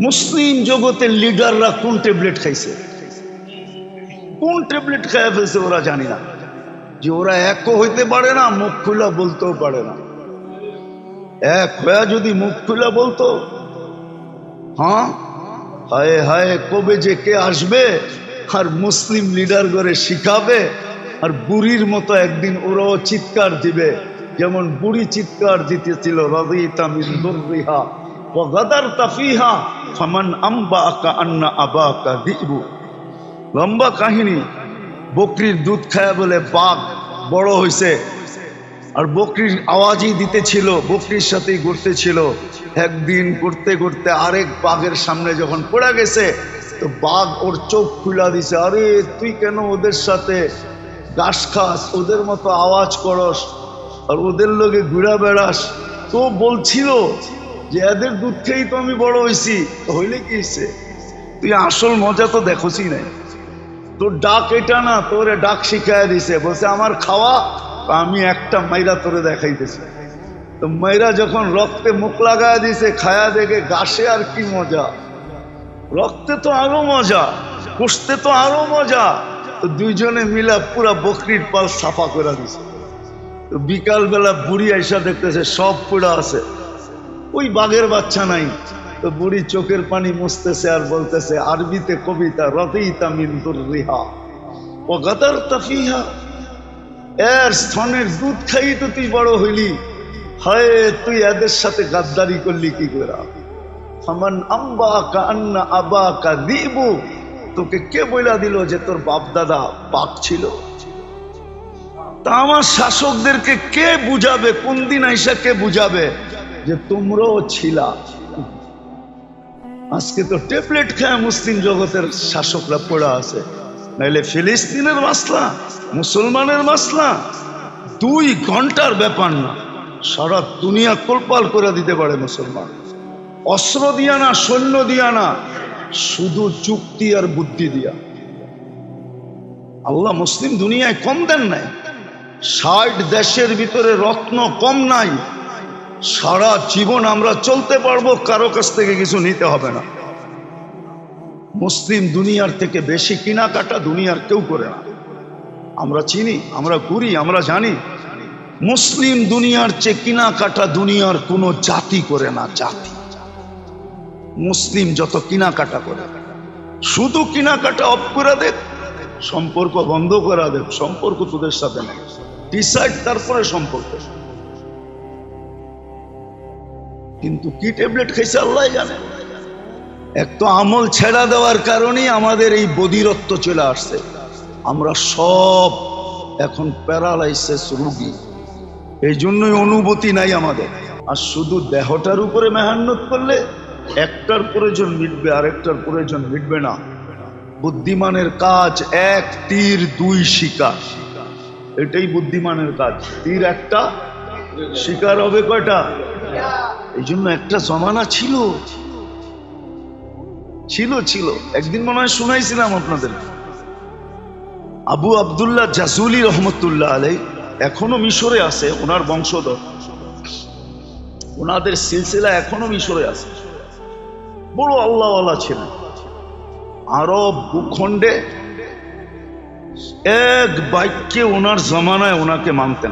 মুসলিম জগতের লিডাররা কোন ট্যাবলেট খাইছে? কোন ট্যাবলেট খাইয়া ফেলছে ওরা জানি না। যে ওরা একও হইতে পারে না, মুখ খুলা বলতেও পারে না। এক হয়ে যদি মুখ খুলা বলতো হ্যাঁ? হায় হায়, কবে যে কে আসবে আর মুসলিম লিডার করে শিখাবে আর বুড়ির মতো একদিন ওরাও চিৎকার দিবে। যেমন বুড়ি চিৎকার দিতেছিল রদিতা মিন দুররিহা গাদারতা ফিহা ফামান আম্বাকা আন্না আবাকা দিবু। লম্বা কাহিনী, বকরির দুধ খায় বলে বাঘ বড় হইছে। আর বকরির আওয়াজই দিতেছিল, বকরির সাথেই ঘুরতেছিল। একদিন করতে করতে আরেক বাঘের সামনে যখন পড়ে গেছে, তো বাঘ ওর চোখ খুলা দিছে, আরে, তুই কেন ওদের সাথে ঘাস খাস? ওদের মতো আওয়াজ করস। আর ওদের লোকে ঘুরা বেড়াস। তো বলছিল যে এদের দুধ খেয়েই তো আমি বড় হয়েছি হইলে কি হয়েছে তুই আসল মজা তো দেখোসই নাই। তোর ডাক এটা না, তোরে ডাক শিখাই দিছে, বলছে, আমার খাওয়া আমি একটা মাইরা তোরে দেখাইতেছি। তো মাইরা যখন রক্তে মুখ লাগায় দিছে, খায়া দেখে গাছে আর কি মজা। রক্তে তো আরও মজা কষতে তো আরও মজা। তো দুইজনে মিলা পুরা বকরির পাল সাফা করে দিছে। তো বিকাল বেলা বুড়ি আইসা দেখতেছে, সব পুরা আছে। ওই বাঘের বাচ্চা নাই। তো বুড়ি চোখের পানি মুছতেছে আর বলতেছে, আরবিতে কবিতা রতিতা মিন্দুর রিহা ও গাদার তাফিহা এর স্তনের দুধ খাই তো তুই বড় হইলি। হায়, তুই এদের সাথে গাদ্দারি করলি কি করে? ফামান আম্বা কা আন্না আবা কা দিবু তোকে কে বইলা দিল যে তোর বাপ দাদা পাক ছিল? তা আমার শাসকদেরকে কে বুঝাবে? কোন দিন আইসা কে বুঝাবে? যে তোমরাও ছিলা। আজকে তো ট্যাবলেট খায় মুসলিম জগতের শাসকরা পড়া আছে। নাইলে ফিলিস্তিনের মাসলা, মুসলমানের মাসলা, দুই ঘণ্টার ব্যাপার না। সারা দুনিয়া কোলপাল করে দিতে পারে মুসলমান। অস্ত্র দিয়া না, সৈন্য দিয়া না, শুধু চুক্তি আর বুদ্ধি দিয়া। আল্লাহ মুসলিম দুনিয়ায় কম দেন নাই। ষাট দেশের ভিতরে রত্ন কম নাই। সারা জীবন আমরা চলতে পারব, কারও কাছ থেকে কিছু নিতে হবে না। মুসলিম দুনিয়ার থেকে বেশি কেনাকাটা দুনিয়ার কেউ করে না। আমরা চিনি, আমরা ঘুরি আমরা জানি, মুসলিম দুনিয়ার চেয়ে কেনাকাটা দুনিয়ার কোনো জাতি করে না, জাতি। মুসলিম যত কেনাকাটা করে, শুধু কেনাকাটা অফ করে দেখ সম্পর্ক বন্ধ করা দেখ সম্পর্ক তোদের সাথে নেই। ডিসাইড তারপরে সম্পর্ক। কিন্তু কি ট্যাবলেট খাইছে আল্লাহ জানে। এক তো আমল ছেড়া দেওয়ার কারণেই আমাদের এই বদিরত্ব চলে আসছে। আমরা সব এখন প্যারালাইসিস রুগী। এই জন্যই অনুভূতি নাই আমাদের। আর শুধু দেহটার উপরে মেহান্নত করলে একটার প্রয়োজন মিটবে, আরেকটার প্রয়োজন মিটবে না। বুদ্ধিমানের কাজ এক, তীর দুই শিকার। এটাই বুদ্ধিমানের কাজ। তীর একটা, শিকার হবে কয়টা? এই জন্য একটা জমানা ছিল। ছিল ছিল। একদিন মনে হয় শুনাইছিলাম আপনাদের। আবু আবদুল্লাহ জাসুলি রহমতুল্লাহ আলাই এখনও মিশরে আছে, ওনার বংশধর। ওনাদের সিলসিলা এখনও মিশরে আছে। বড় আল্লাহওয়ালা ছিলেন। আরব ভূখণ্ডে এক বাক্যে ওনার জমানায় ওনাকে মানতেন।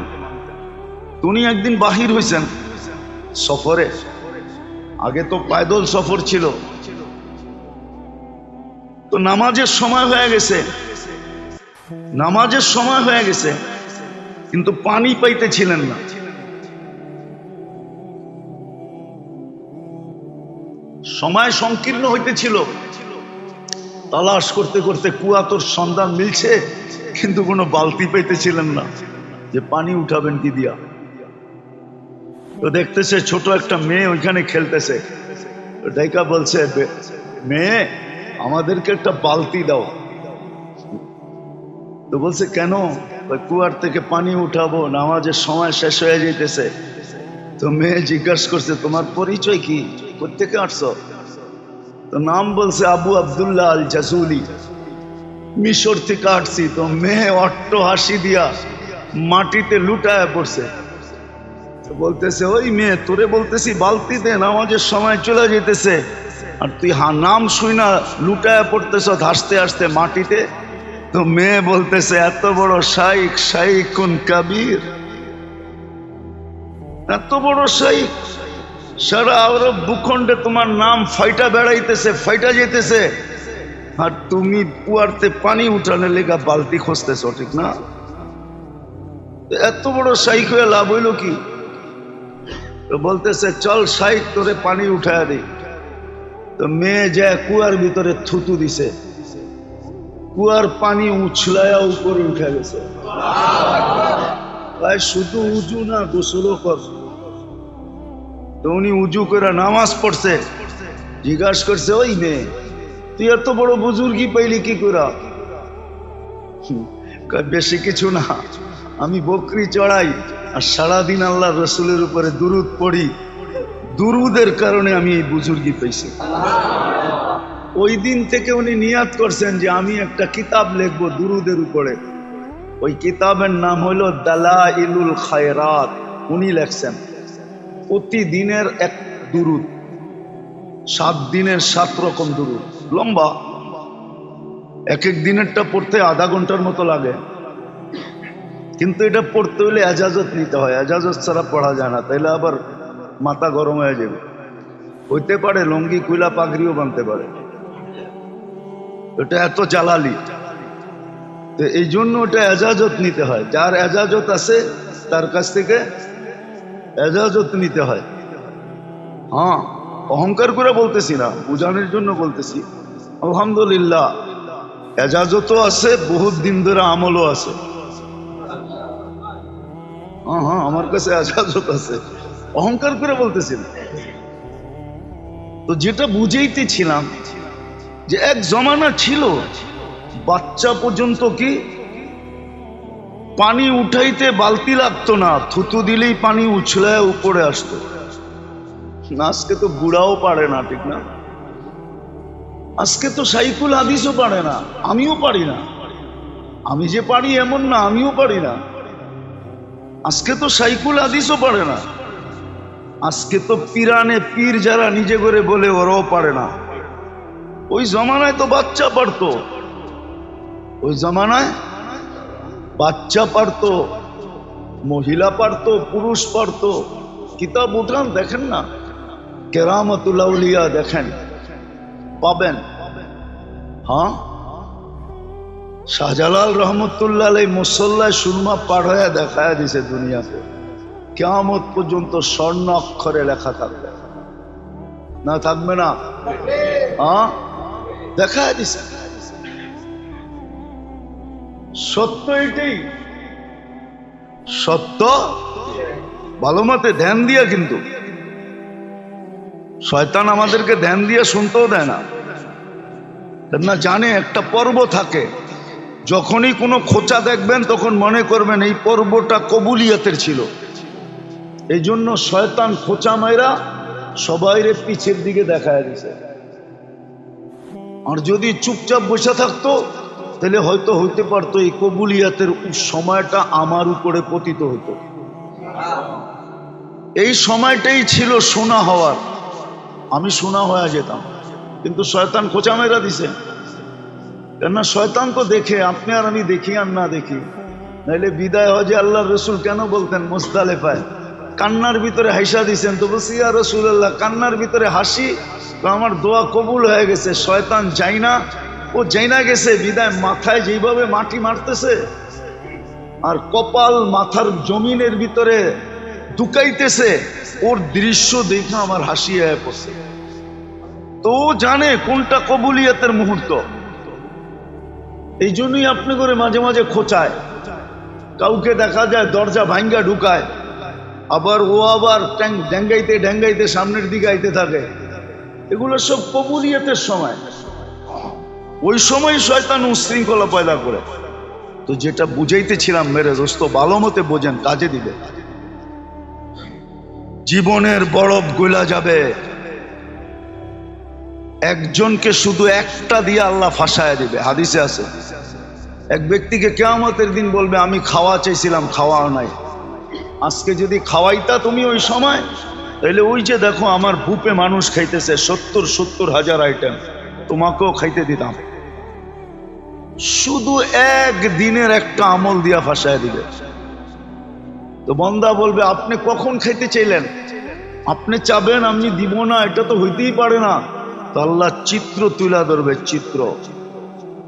উনি একদিন বাহির হয়েছেন সফরে। আগে তো পায়দল সফর ছিল। তো নামাজের সময় হয়ে গেছে। নামাজের সময় হয়ে গেছে। কিন্তু পানি পাইতেছিলেন না। সময় সংকীর্ণ হইতেছিল। তালাশ করতে করতে কুয়াতর সন্ধান মিলছে, কিন্তু কোনো বালতি পাইতেছিলেন না। যে পানি উঠাবেন কি দিয়া? তো দেখতেছে ছোট একটা মেয়ে ওইখানে খেলতেছে। ডাইকা বলছে মেয়ে, আমাদেরকে একটা বালতি দাও। তো বলছে, কেন? কুয়ার থেকে পানি উঠাবো, নামাজের সময় শেষ হয়ে যাইতেছে। তো মেয়ে জিজ্ঞাসা করছে, তোমার পরিচয় কি? কোথেকে আসছো? তো নাম বলছে, আবু আবদুল্লাহ আল জাসুলি মিশর থেকে আসছি। তো মেয়ে অট্ট হাসি দিয়া মাটিতে লুটায় পড়ছে। বলতেছে, ওই মেয়ে, তোরে বলতেছি বালতিতে নামাজের সময় চলে যেতেছে। আর তুই হা, নাম শুই না, লুটায় পড়তেছ হাসতে হাসতে মাটিতে? তো মেয়ে বলতেছে, এত বড় শাইক শাইকুন কাবির। এত বড় শাইক সারা আরব ভূখণ্ডে তোমার নাম ফাইটা বেড়াইতেছে, ফাইটা যেতেছে। আর তুমি পুয়ারতে পানি উঠানে লেগা বালতি খুঁজতেছ, ঠিক না? এত বড় শাইক হয়ে লাভ হইল কি? তো বলতেছে, চল সাইড তোরে পানি উঠায় দিই। তো মেয়ে যায় কুয়ার ভিতরে থুতু দিছে। কুয়ার পানি উছলায়া উপরে উঠে গেছে। ভাই, শুধু উজু না, গোসলও কর। তো উনি উজু করে নামাজ পড়ছে। জিজ্ঞাসা করছে, ওই মেয়ে, তুই এত বড় বুজুর্গি পাইলি কি করা বেশি কিছু না। আমি বকরি চড়াই আর সারাদিন আল্লাহ রসুলের উপরে দুরুদ পড়ি, দুরুদের কারণে আমি এই বুজুর্গি পাইছি ওই দিন থেকে উনি নিয়াত করছেন যে আমি একটা কিতাব লিখব দুরুদের উপরে। ওই কিতাবের নাম হলো দালা ইলুল খায়রাত। উনি লেখছেন, প্রতিদিনের এক দুরুদ, সাত দিনের সাত রকম দুরুদ। লম্বা। এক এক দিনেরটা পড়তে আধা ঘণ্টার মতো লাগে। কিন্তু এটা পড়তে হলে এজাজত নিতে হয়। এজাজত ছাড়া পড়া যায় না। তাইলে আবার মাথা গরম হয়ে যাবে। হইতে পারে, লঙ্গি কুইলা পাগড়িও বানতে পারে। এটা এত জ্বালালি তো এই জন্য ওটা এজাজত নিতে হয়। যার এজাজত আছে, তার কাছ থেকে এজাজত নিতে হয়। হ্যাঁ অহংকার করে বলতেছি না, বুঝানোর জন্য বলতেছি। আলহামদুলিল্লাহ, এজাজতও আছে, বহুত দিন ধরে আমলও আছে। হ্যাঁ হ্যাঁ আমার কাছে এজাজত আছে। অহংকার করে বলতেছি না তো যেটা বুঝেইতেছিলাম যে এক জমানা ছিল, বাচ্চা পর্যন্ত কি পানি উঠাইতে বালতি লাগতো না, থুতু দিলেই পানি উছলায় উপরে আসতো। আজকে তো বুড়াও পারে না, ঠিক না? আজকে তো সাইকুল হাদিসও পারে না, আমিও পারি না। আমি যে পারি এমন না, আমিও পারি না। আজকে তো সাইকুল হাদিসও পারে না। আজকে তো পিরানে পীর যারা নিজে করে বলে ওরাও পারে না। ওই জমানায় তো বাচ্চা পারতো। ওই জমানায় বাচ্চা পারতো, মহিলা পারতো, পুরুষ পারতো। কিতাব উঠান, দেখেন না? কেরামতুল্লাউলিয়া দেখেন। পাবেন। হ্যাঁ? শাহজালাল রহমতুল্লাহ এই মুসল্লায় সুরমা পার হয়ে দেখায় দিছে দুনিয়াতে। কেয়ামত পর্যন্ত স্বর্ণ অক্ষরে লেখা থাকবে। না থাকবে না? হ্যাঁ? দেখায় দিছে। সত্য এটাই। সত্য? ভালো মতে ধ্যান দিয়া কিন্তু। শয়তান আমাদেরকে ধ্যান দিয়ে শুনতেও দেয় না। জানে একটা পর্ব থাকে। যখনই কোনো খোঁচা দেখবেন, তখন মনে করবেন এই পর্বটা কবুলিয়াতের ছিল। এই জন্য শয়তান খোঁচা মাইরা সবাইরে পিছের দিকে দেখা দিছে। আর যদি চুপচাপ বসে থাকতো, তাহলে হয়তো হইতে পারতো এই কবুলিয়াতের সময়টা আমার উপরে পতিত হতো এই সময়টাই ছিল সোনা হওয়ার। আমি সোনা হয়ে যেতাম, কিন্তু শয়তান খোঁচা মেরা দিছে। কেননা শয়তান তো দেখে, আপনি আর আমি দেখি আর না দেখি। নাইলে বিদায় হজে আল্লাহ রসুল কেন বলতেন মোস্তালেফায় কান্নার ভিতরে হাসা দিছেন, তো বলছি, ইয়া রসুল আল্লাহ কান্নার ভিতরে হাসি, তো আমার দোয়া কবুল হয়ে গেছে, শয়তান যাই না। ও যাই না গেছে, বিদায় মাথায় যেভাবে মাটি মারতেছে, আর কপাল মাথার জমিনের ভিতরে ঢুকাইতেছে, ওর দৃশ্য দেখে আমার হাসি হয়ে পড়ছে। তো জানে কোনটা কবুলিয়াতের মুহূর্ত। এই জন্যই আপনি করে মাঝে মাঝে খোঁচায়। কাউকে দেখা যায় দরজা ভাঙ্গা ঢুকায়। আবার ও আবার ড্যাঙ্গাইতে ড্যাঙ্গাইতে সামনের দিকে আইতে থাকে। এগুলো সব কবুলিয়াতের সময়। ওই সময় শয়তান উশৃঙ্খলা পয়দা করে। তো যেটা বুঝাইতেছিলাম মেরে দোস্ত, ভালো মতে বোঝেন, কাজে দিবে জীবনের বরফ গলা যাবে। একজনকে শুধু একটা দিয়ে আল্লাহ ফাঁসায় দিবে। হাদিসে আছে। এক ব্যক্তিকে কেয়ামতের দিন বলবে, আমি খাওয়া চাইছিলাম, খাওয়াও নাই। আজকে যদি খাওয়াইতা তুমি ওই সময়, তাইলে ওই যে দেখো আমার বুপে মানুষ খাইতেছে, সত্তর সত্তর হাজার আইটেম, তোমাকেও খাইতে দিতাম। শুধু এক দিনের একটা আমল দিয়া ফাঁসায় দিবে। তো বন্দা বলবে, আপনি কখন খাইতে চাইলেন? আপনি চাবেন, আমি দিব না, এটা তো হইতেই পারে না। আল্লাহ চিত্র তুলা ধরবে, চিত্র।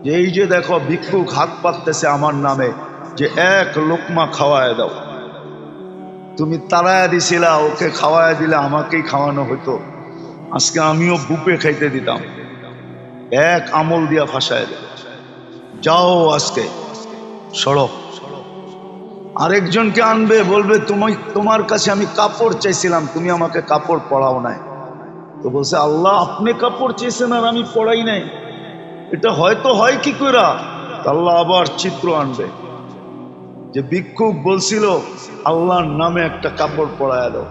যে এই যে দেখো ভিক্ষুক হাত পাততেছে আমার নামে, যে এক লোকমা খাওয়ায় দাও। তুমি তাড়ায় দিছিলা, ওকে খাওয়ায় দিলে আমাকেই খাওয়ানো হতো। আজকে আমিও বুপে খাইতে দিতাম। এক আমল দিয়া ফাঁসায় দেবে। যাও আজকে সড়ক আরেকজনকে আনবে, বলবে তুমি তোমার কাছে আমি কাপড় চাইছিলাম, তুমি আমাকে কাপড় পড়াও নাই। তো বলছে, আল্লাহ আপনি কাপড় চেয়েছেন আর আমি পড়াই নাই। এটা হয়তো হয় কি করা আল্লাহ আবার চিত্র আনবে। যে ভিক্ষুক বলছিল, আল্লাহর নামে একটা কাপড় পরায় দাও।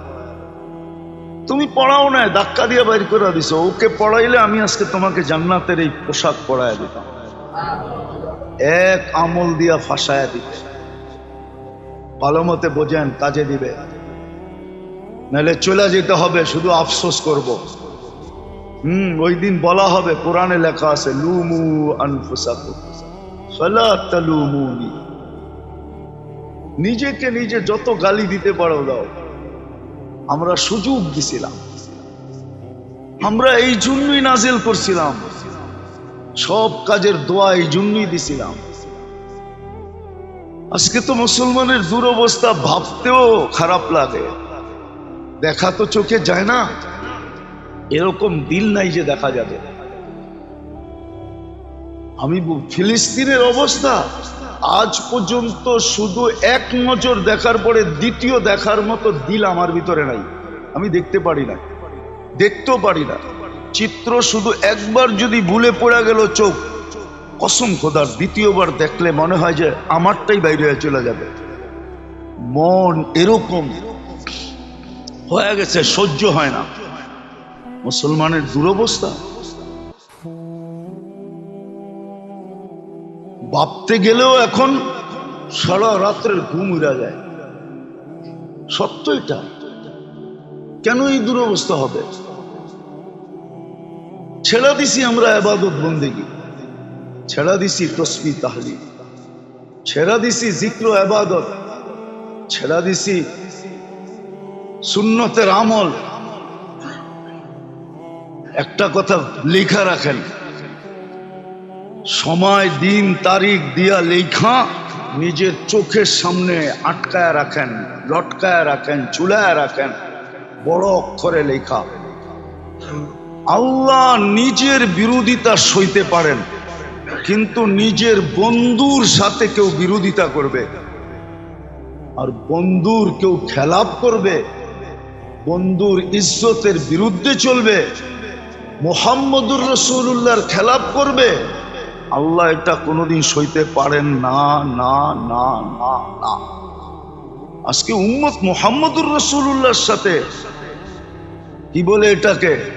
তুমি পড়াও নাই, ধাক্কা দিয়ে বাইর করে দিছো। ওকে পড়াইলে আমি আজকে তোমাকে জান্নাতের এই পোশাক পরায় দিতাম। এক আমল দিয়া ফাঁসায় দিতে ভালো মতে বোঝেন, কাজে দিবে। নাহলে চলে যেতে হবে, শুধু আফসোস করব। হুম, ওই দিন বলা হবে, কোরআনে লেখা আছে, লুমু আনফুসাকুম নিজেকে নিজে যত গালি দিতে পারো দাও। আমরা সুযোগ দিছিলাম। আমরা এই জন্যই নাজিল করছিলাম। সব কাজের দোয়া এই জন্যই দিছিলাম। আজকে তো মুসলমানের দুরবস্থা ভাবতেও খারাপ লাগে। দেখা তো চোখে যায় না। এরকম দিল নাই যে দেখা যাবে। আমি ফিলিস্তিনের অবস্থা। আজ পর্যন্ত শুধু এক নজর দেখার পরে দ্বিতীয় দেখার মতো দিল আমার ভিতরে নাই। আমি দেখতে পারি না। দেখতেও পারি না। চিত্র শুধু একবার যদি ভুলে পড়ে গেল চোখ। কসম খোদার দ্বিতীয়বার দেখলে মনে হয় যে আমারটাই বাইরে চলে যাবে। মন এরকম। হয়ে গেছে, সহ্য হয় না। মুসলমানের দুরবস্থা। ভাবতে গেলেও এখন সারা রাত্রের ঘুম উড়া যায়। সত্য এটা। কেন এই দুরবস্থা হবে? ছেড়া দিছি আমরা আবাদত বন্দেগী। ছেড়া দিছি তসবি তাহলি ছেড়া দিছি জিক্র আবাদত ছেড়া দিছি সুন্নতের আমল। একটা কথা লেখা রাখেন। সময়, দিন, তারিখ দিয়া লেখা নিজের চোখের সামনে আটকায় রাখেন, লটকায় রাখেন চুলায় রাখেন, বড় অক্ষরে লেখা। আল্লাহ নিজের বিরোধিতা সইতে পারেন, কিন্তু নিজের বন্ধুর সাথে কেউ বিরোধিতা করবে। আর বন্ধুর কেউ খেলাপ করবে বন্ধুর ইজ্জতের বিরুদ্ধে চলবে। মোহাম্মদুর রসুল্লাহর খেলাপ করবে। আল্লাহ এটা কোনোদিন সইতে পারেন না না না না না। আজকে উম্মত মোহাম্মদুর রসুল্লাহর সাথে কি বলে এটাকে?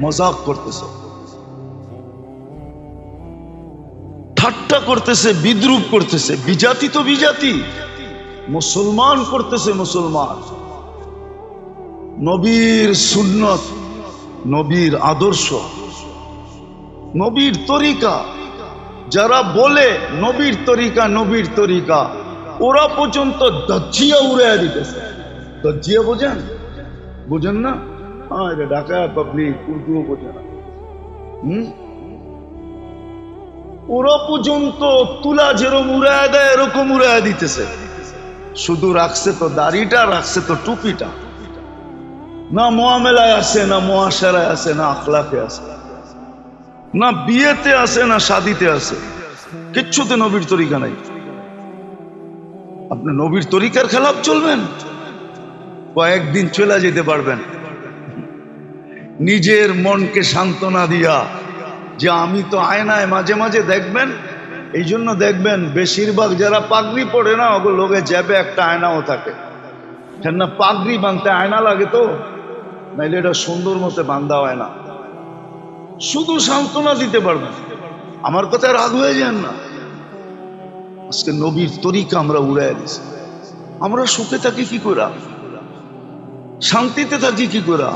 মজাক করতেছে। ঠাট্টা করতেছে, বিদ্রুপ করতেছে, বিজাতি তো বিজাতি। মুসলমান করতেছে মুসলমান। নবীর সুন্নত, নবীর আদর্শ, নবীর তরিকা। যারা বলে নবীর তরিকা নবীর তরিকা, ওরা পর্যন্ত দজ্জিয়া উড়াইয়া দিতেছে। দজ্জিয়া বোঝেন? বোঝেন না? হ্যাঁ এটা ঢাকা পাবলিক উর্দুও বোঝে না। হুম? ওরা পর্যন্ত তুলা যেরকম উড়ায় দেয়, এরকম উড়ায় দিতেছে। শুধু রাখছে তো দাড়িটা, রাখছে তো টুপিটা। না মোয়ামেলায় আছে, না মোয়াশারায় আছে, না আখলাকে আছে। না বিয়েতে আছে, না শাদিতে আছে। কিচ্ছুতে নবীর তরিকা নাই। আপনি নবীর তরিকার খেলাপ চলবেন? কয়েকদিন চলে যেতে পারবেন। নিজের মনকে সান্ত্বনা দিয়া যে আমি তো আয়নায় মাঝে মাঝে দেখবেন, এই জন্য দেখবেন বেশিরভাগ যারা পাগড়ি পড়ে না, ওগুলো লোকে জ্যাবে একটা আয়নাও থাকে। কেননা পাগড়ি বাঁধতে আয়না লাগে তো। নাইলে এটা সুন্দর মতো বান্ধা হয় না। শুধু সান্ত্বনা দিতে পারবেন আমার কথায় রাগ হয়ে যান না। আজকে নবীর তরিকা আমরা উড়াই দিছি। আমরা সুখে থাকি কি করে শান্তিতে থাকি কি করে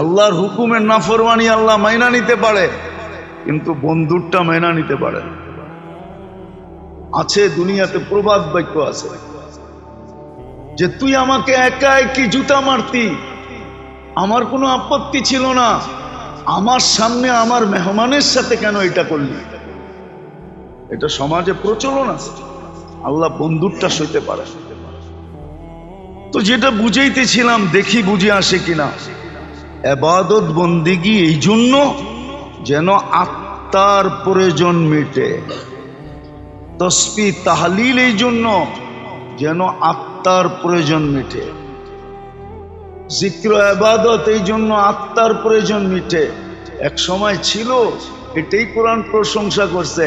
আল্লাহর হুকুমের নাফরমানি আল্লাহ মাইনা নিতে পারে, কিন্তু বন্ধুরটা মাইনা নিতে পারে আছে দুনিয়াতে প্রবাদ বাক্য আছে। যে তুই আমাকে একা একই জুতা মারতি? আমার কোনো আপত্তি ছিল না। আমার সামনে আমার মেহমানের সাথে কেন এটা করলি? এটা সমাজে প্রচলন আছে। আল্লাহ বন্ধুরটা সইতে পারে। তো যেটা বুঝাইতেছিলাম, দেখি বুঝে আসে কিনা। এবাদত বন্দিগি এই জন্য যেন আত্মার প্রয়োজন মেটে। তসপি তাহলিল এই জন্য যেন আত্মার প্রয়োজন মেটে। জিক্র আবাদত এই জন্য আত্মার প্রয়োজন মিটে। এক সময় ছিল, এটাই কোরআন প্রশংসা করছে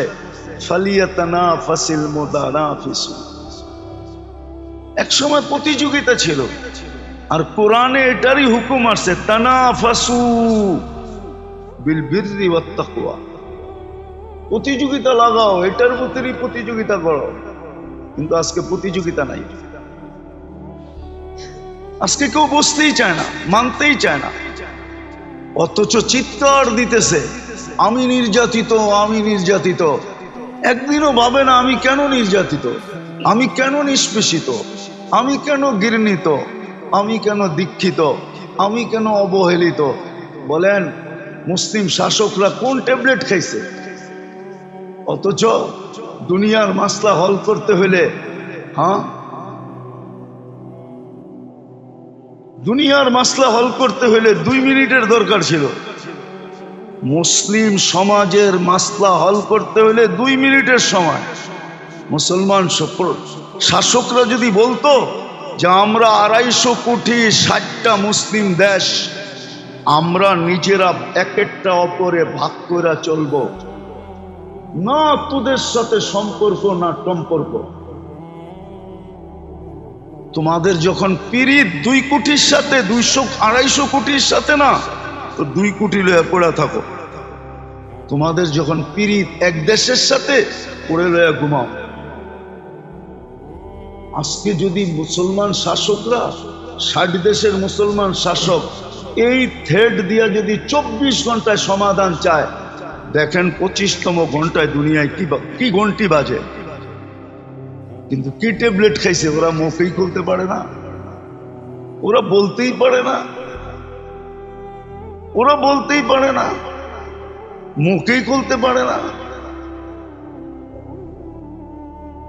ফাসিল এক সময় প্রতিযোগিতা ছিল, আর কোরআনে এটারই হুকুম আসছে তানা ফাসু বিল বিররি প্রতিযোগিতা লাগাও, এটার ভিতরেই প্রতিযোগিতা করো। কিন্তু আজকে প্রতিযোগিতা নাই। আজকে কেউ বসতেই চায় না, মানতেই চায় না। অথচ চিৎকার দিতেছে, আমি নির্যাতিত আমি নির্যাতিত। একদিনও ভাবে না, আমি কেন নির্যাতিত? আমি কেন নিষ্পেষিত? আমি কেন ঘৃণিত? আমি কেন দীক্ষিত? আমি কেন অবহেলিত? বলেন, মুসলিম শাসকরা কোন ট্যাবলেট খাইছে? অথচ দুনিয়ার মাসলা হল করতে হলে হ্যাঁ দুনিয়ার মাসলা হল করতে হলে দুই মিনিটের দরকার ছিল। মুসলিম সমাজের মাসলা হল করতে হলে দুই মিনিটের সময়। মুসলমান শাসকরা যদি বলতো যে আমরা আড়াইশো কোটি ষাটটা মুসলিম দেশ, আমরা নিজেরা এক একটা অপরে ভাগ করে চলবো। না তোদের সাথে সম্পর্ক, না সম্পর্ক। তোমাদের যখন পিরিত দুই কোটির সাথে, দুইশো, আড়াইশো কোটির সাথে না, তো দুই কোটি লয়ে পড়ে থাকো। তোমাদের যখন পিরিত এক দেশের সাথে, পড়ে লয়ে ঘুমাও। আজকে যদি মুসলমান শাসকরা, ষাট দেশের মুসলমান শাসক, এই থ্রেড দিয়া যদি চব্বিশ ঘন্টায় সমাধান চায়, দেখেন পঁচিশতম ঘন্টায় দুনিয়ায় কি কি ঘন্টি বাজে। কিন্তু কি ট্যাবলেট খাইছে? ওরা মুখেই খুলতে পারে না। ওরা বলতেই পারে না। ওরা বলতেই পারে না। মুখেই খুলতে পারে না।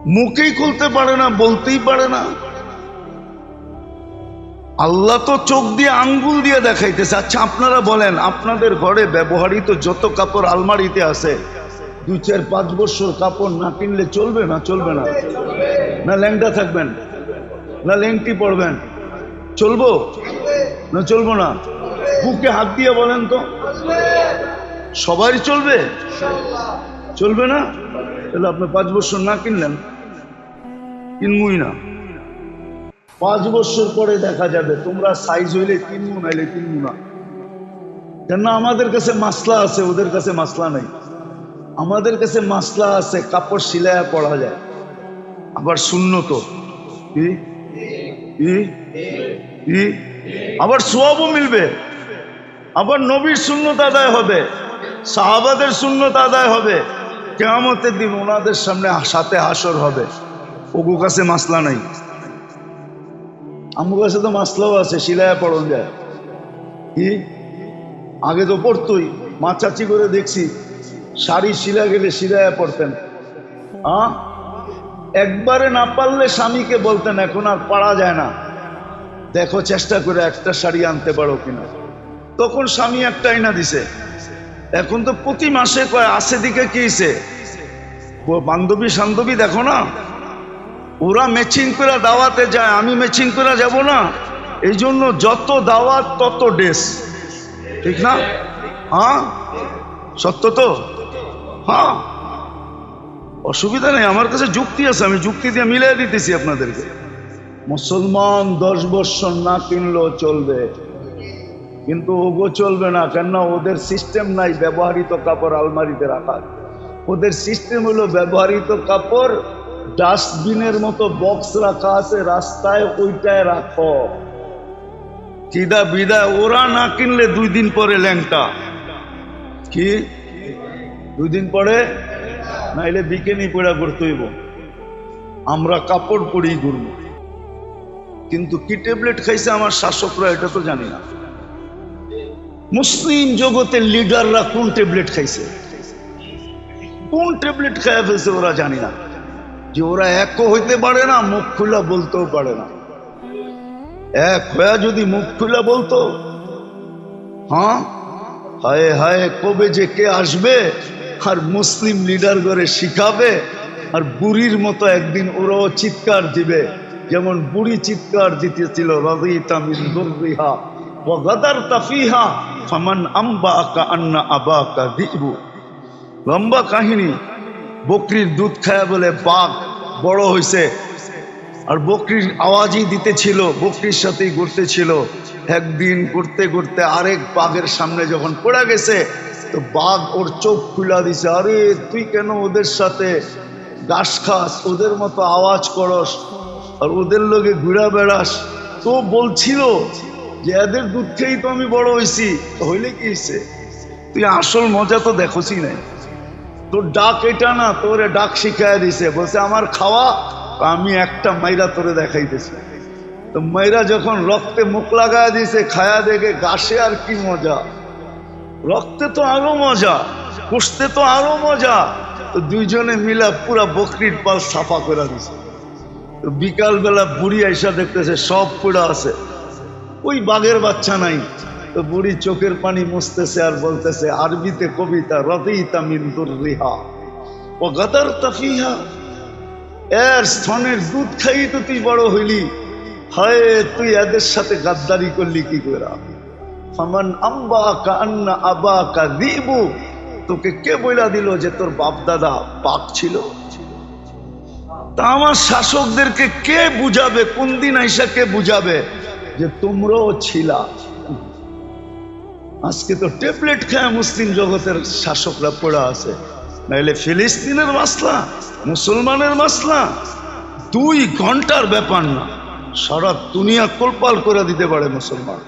মুখেই খুলতে পারে না, বলতেই পারে না। আল্লাহ তো চোখ দিয়ে আঙ্গুল দিয়ে দেখাইতেছে। আচ্ছা আপনারা বলেন, আপনাদের ঘরে ব্যবহৃত যত কাপড় আলমারিতে আছে দুই চার পাঁচ বছর কাপড় না কিনলে চলবে না চলবে না। না ল্যাংটা থাকবেন, না ল্যাংটি পড়বেন চলবো? না চলবো না? বুকে হাত দিয়ে বলেন তো। সবাই চলবে? চলবে না? তাহলে আপনি পাঁচ বছর না কিনলেন, কিনবই না। পাঁচ বছর পরে দেখা যাবে, তোমরা সাইজ হইলে কিনবো, নাইলে কিনবো না। কেন আমাদের কাছে মাসলা আছে, ওদের কাছে মাসলা নাই। আমাদের কাছে মাসলা আছে, কাপড় সিলায়া পড়া যায়। আবার শূন্য তো? আবার সোয়াবও মিলবে। আবার নবীর শূন্যত আদায় হবে, সাহাবাদের শূন্যত আদায় হবে। কেয়ামতের দিন ওনাদের সামনে সাথে হাসর হবে। ওগু কাছে মাসলা নাই। আমার কাছে তো মাসলাও আছে শিলায় পড়ন যায়। কি? আগে তো পড়তোই। মা চাচি করে দেখছি শাড়ি শিলা গেলে শিলায় পড়তেন। আ? একবারে না পারলে স্বামীকে বলতেন, এখন আর পারা যায় না। দেখো চেষ্টা করে একটা শাড়ি আনতে পারো কিনা। তখন স্বামী একটা আইনা দিছে। এখন তো প্রতি মাসে কয় আসে দিকে কিছে বান্ধবী সান্ধবী দেখো না। ওরা মেচিং করে দাওয়াতে যায়, আমি মেচিং করে যাব না। এই জন্য যত দাওয়াত তত ড্রেস ঠিক না? হ্যাঁ সত্য তো? হ্যাঁ। অসুবিধা নেই, আমার কাছে যুক্তি আছে, আমি যুক্তি দিয়ে মিলিয়ে দিতেছি আপনাদেরকে। মুসলমান দশ বৎসর না কিনলেও চলবে। কিন্তু ওগো চলবে না, কেননা ওদের সিস্টেম নাই ব্যবহৃত কাপড় আলমারিতে রাখা। ওদের সিস্টেম হলো ব্যবহৃত কাপড় ডাস্টবিনের মতো বক্স রাখা আছে, রাস্তায় ওইটায় রাখো। চিদা বিদায় ওরা না কিনলে দুই দিন পরে ল্যাংটা। কি? দুই দিন পরে নাইলে বিকেনি পড়া করতে হইব। আমরা কাপড় পরেই ঘুরব। কিন্তু কি ট্যাবলেট খাইছে আমার শাসকরা এটা তো জানি না। মুসলিম জগতের লিডাররা কোন ট্যাবলেট খাইছে? কোন ট্যাবলেট খাইয়া ফেলছে ওরা জানি না। যে ওরা একও হইতে পারে না, মুখ খুলা বলতেও পারে না। এক হয়ে যদি মুখ খুলা বলতো হ্যাঁ? হায় হায়, কবে যে কে আসবে? আর মুসলিম লিডার করে শিখাবে, আর বুড়ির মতো একদিন ওরাও চিৎকার দিবে। যেমন বুড়ি চিৎকার দিতেছিল লম্বা কাহিনী। বকরির দুধ খায় বলে বাঘ বড় হইছে। আর বকরির আওয়াজই দিতেছিল, বকরির সাথেই ঘুরতেছিল। একদিন করতে করতে আরেক বাঘের সামনে যখন পড়ে গেছে তো বাঘ ওর চোখ খুলা দিছে, আরে, তুই কেন ওদের সাথে ঘাস খাস? ওদের মতো আওয়াজ করস আর ওদের লোকে ঘুরা বেড়াস? তো বলছিল যে, এদের দুধ খেয়েই তো আমি বড় হয়েছি হইলে কি হয়েছে তুই আসল মজা তো দেখোসি নাই। তোর ডাক এটা না, তোরে ডাক শিখাই দিছে। বলছে, আমার খাওয়া, আমি একটা মাইরা তোরে দেখাইতেছি। তো মাইরা যখন রক্তে মুখ লাগায় দিছে, খায়া দেখে গাছে আর কি মজা। রক্তে তো আরও মজা কুষতে তো আরও মজা। তো দুইজনে মিলা পুরা বকরির পাল সাফা করে দিছে। তো বিকাল বেলা বুড়ি আইসা দেখতেছে সব পুরা আছে। ওই বাঘের বাচ্চা নাই। তো বুড়ি চোখের পানি মুছতেছে আর বলতেছে, আরবিতে কবিতা রদিতা মিন দুররিহা ও গাদার তাফিহা। এর স্তনের দুধ খাই তো তুই বড় হইলি। হায়, তুই এদের সাথে গাদ্দারি করলি কি করে? ফামান আম্বা কা আন্না আবা কা দিবু তোকে কে বইলা দিল যে তোর বাপ দাদা পাক ছিল? তা আমার শাসকদেরকে কে বুঝাবে? কোন দিন আইসা কে বুঝাবে? যে তোমরাও ছিলা। আজকে তো ট্যাবলেট খায় মুসলিম জগতের শাসকরা পড়ে আছে। নাইলে ফিলিস্তিনের মাসলা, মুসলমানের মাসলা, দুই ঘণ্টার ব্যাপার না। সারা দুনিয়া কোলপাল করে দিতে পারে মুসলমান।